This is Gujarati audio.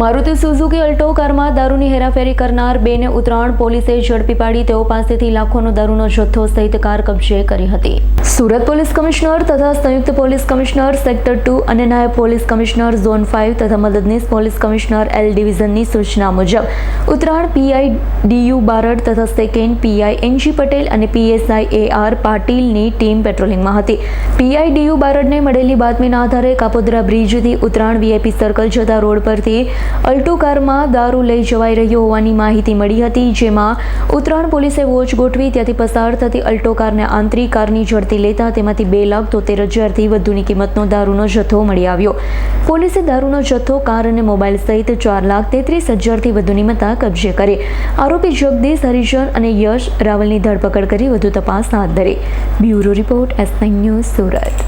મારુતિ સુઝુકી અલ્ટો કારમાં દારૂની હેરાફેરી કરનાર બેને ઉત્તરાયણ પોલીસે ઝડપી પાડી તેઓ પાસેથી લાખોનો દારૂનો જથ્થો સહિત કાર કબજે કરી હતી. સુરત પોલીસ કમિશનર તથા સંયુક્ત પોલીસ કમિશનર સેક્ટર ટુ અને નાયબ પોલીસ કમિશનર ઝોન ફાઇવ તથા મદદનીશ પોલીસ કમિશનર એલ ડિવિઝનની સૂચના મુજબ ઉત્તરાયણ પીઆઈ ડીયુ બારડ તથા સેકન્ડ પીઆઈ એનજી પટેલ અને પીએસઆઈ એ આર પાટીલની ટીમ પેટ્રોલિંગમાં હતી. પીઆઈ ડીયુ બારડને મળેલી બાતમીના આધારે કાપોદ્રા બ્રિજથી ઉત્તરાયણ વીઆઈપી સર્કલ જતા રોડ પરથી અલ્ટો કારમાં દારૂ લઈ જવાઈ રહ્યો હોવાની માહિતી મળી હતી, જેમાં ઉત્તરાયણ પોલીસે વોચ ગોઠવી, ત્યાંથી પસાર થતી અલ્ટો કારને આંતરિક કારની ઝડપી લેતા તેમાંથી બે લાખ તોતેર હજારથી વધુની કિંમતનો દારૂનો જથ્થો મળી આવ્યો. પોલીસે દારૂનો જથ્થો, કાર અને મોબાઈલ સહિત ચાર લાખ તેત્રીસ હજારથી વધુની મતા કબજે કરી. આરોપી જગદીશ હરિજન અને યશ રાવલની ધરપકડ કરી વધુ તપાસ હાથ ધરી. Bureau report S news Surat.